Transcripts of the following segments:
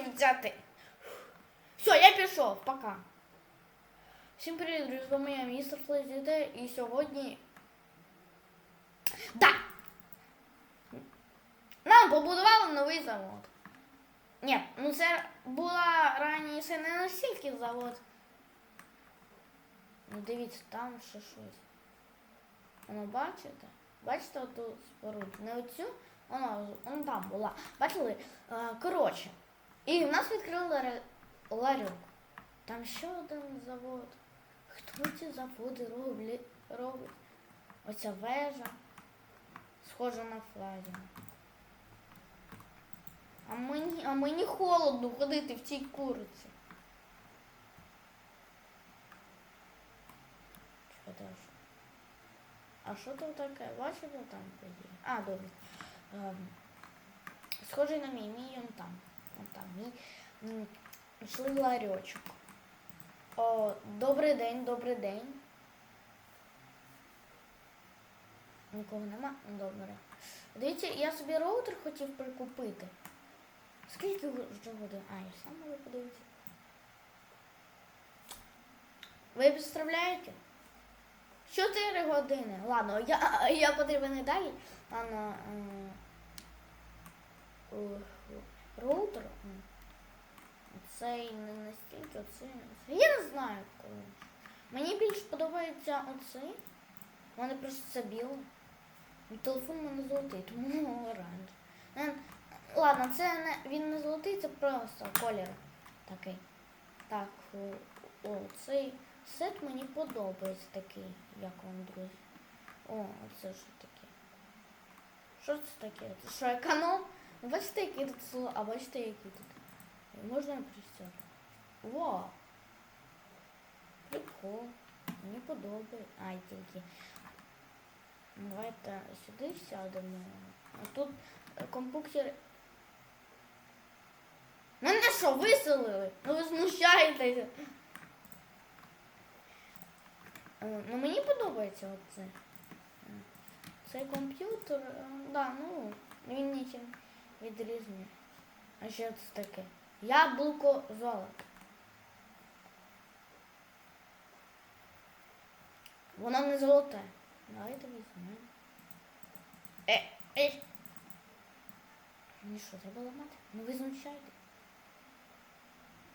хотів взяти. Все, я пішов, пока. Всім привіт, друзі, з вами я містер Флезіде, і сьогодні. Да! Нам побудували новий завод. Ні, ну це була раніше не настільки завод. Ну дивіться, там ще щось. Воно бачите? Бачите оту споруду? Не оцю, вона, вона там була. Бачили? Е, коротше. І в нас відкрили ларьок. Там ще один завод. Хто ці заводи роблять? робить? Оця вежа. Схожа на флагі. А мені, а мені холодно ходити в цій куриці. А що? Там таке? Бачите там? А, добре. Ем, схожий на мій, мій он там. Йшли в ларьочок. О, добрий день, добрий день. Нікого нема? Добре. Дивіться, я собі роутер хотів прикупити. Скільки вже годин? А, я сам можу подивитися. Ви представляєте? 4 години. Ладно, я, я потрібен і далі. Ем, ух, роутер. Цей не настільки, оцей. Я не знаю коли. Мені більш подобається оцей. У мене просто це біле. Телефон у мене золотий, тому оранж. Е, Ладно, це не він не золотий, це просто колір такий. Так, о, цей сет мені подобається такий, як вам, друзі. О, це що таке? Що це таке? Це що, економ? Ну, Бачите, які тут слова, а бачите, які тут. Можна я пристяти? Вау! Прикол. Мені подобається. Ай, тільки. Давайте сюди сядемо. А тут е, компуктер. Мене що, виселили? Ну ви знущаєтеся. Е, Ну мені подобається оце. Цей комп'ютер, е, да, ну, він нічим відрізняє. А що це таке? Яблуко золото. Воно не золоте. Давайте візьмемо. Е, е. Мені що, треба ламати? Ну ви знущаєте.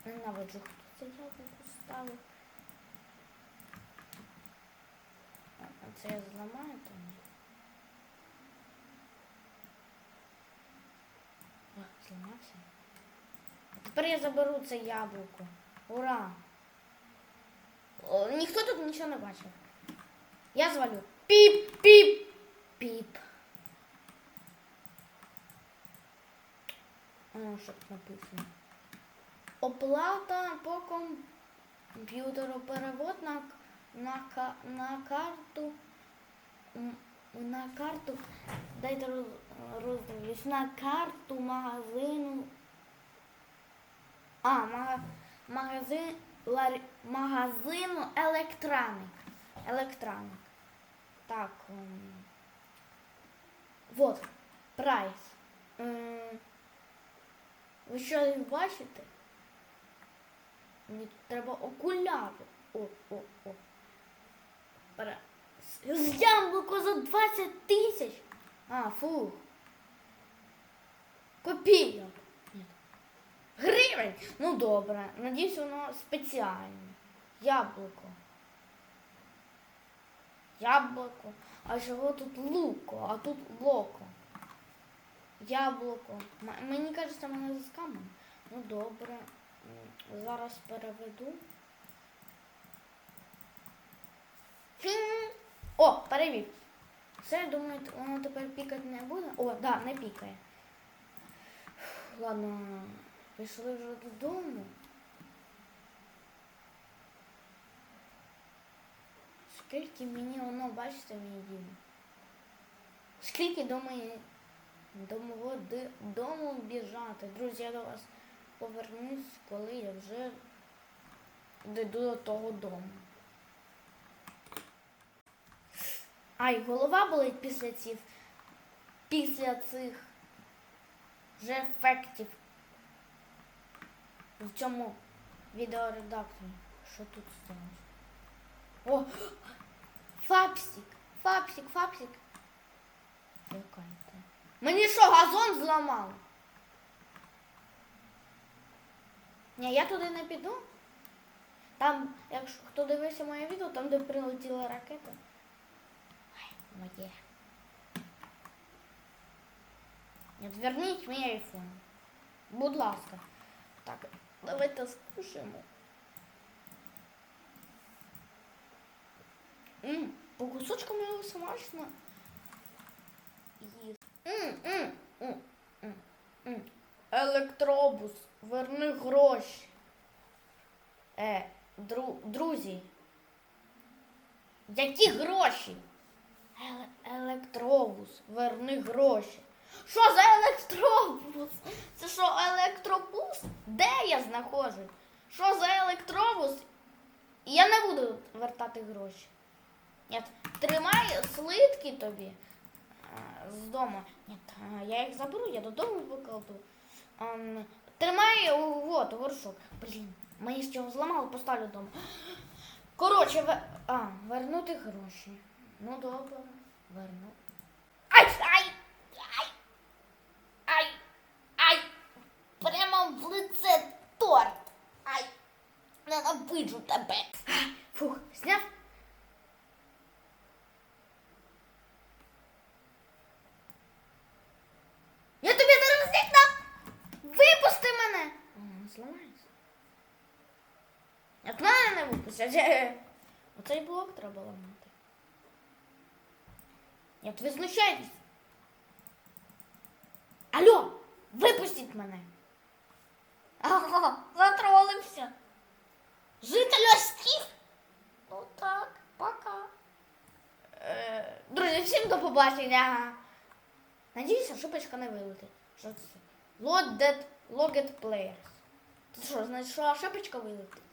Ненавиджу, хто це яблуко ставив. А це я зламаю то ні. О, зламався. А тепер я заберу це яблуко. Ура! О, ніхто тут нічого не бачив. Я звалю. Піп, піп, піп. О, що тут написано. Оплата по комп'ютеру. Перевод на, на, на карту. На карту. Дайте роз, роздивлюсь. На карту магазину. А, мага, магазин, лар, магазину електроник. Електроник. Так. ем, Вот. Прайс. Ви що бачите? Мені треба окуляри. О, о, о. З- З яблуко за 20 тисяч. А, фу. Копійок. Ні. Ну добре. Надіюсь, воно спеціальне. Яблуко. Яблуко. А чого тут луко, а тут локо. Яблуко. Мені кажеться, мене заскамили. Ну добре. Зараз переведу. Фін. О, перевів. Все, думаю, воно тепер пікати не буде. О, да, не пікає. Ладно, пішли вже додому. Скільки мені воно, бачите, мені дім? Скільки до моєї до мого дому біжати? Друзі, я до вас повернусь, коли я вже дійду до того дому. Ай, голова болить після цих після цих вже ефектів. В цьому відеоредакторі. Що тут сталося? О! Фапсик! Фапсик, фапсик. Чекайте. Мені що, газон зламав? Ні, я туди не піду. Там, якщо хто дивився моє відео, там де прилетіла ракета. Ай, моє. Ні, Верніть мій айфон. Будь ласка. Так, давайте скушаємо. М, по кусочкам його смачно. Електробус, верни гроші. Е, дру, друзі. Які гроші? Еле, електробус, верни гроші. Що за електробус? Знаходжусь? Що за електробус? Я не буду вертати гроші. Ні, тримай слитки тобі з дому. Ні, я їх заберу, я додому викладу. Тримай от, горшок. Блін, мені з чого зламало, поставлю вдома. Коротше, ве... а, вернути гроші. Ну добре, верну. Ай! Ай! Ай! Ай! Прямо в лице торт! Ай! Ненавиджу тебе! Фух, зняв. Я тобі зараз зікна! Випусти мене! О, зламається. Як мене не випустять. Оцей блок треба ламати. Ні, ви знущаєтесь. Алло, випустіть мене. Ага. Житель Остів? Ну так, пока. Е, друзі, всім до побачення. Надіюся, шипочка не вилетить. Що це? Loaded, logged players. Ти що, значить, що шипочка вилетить?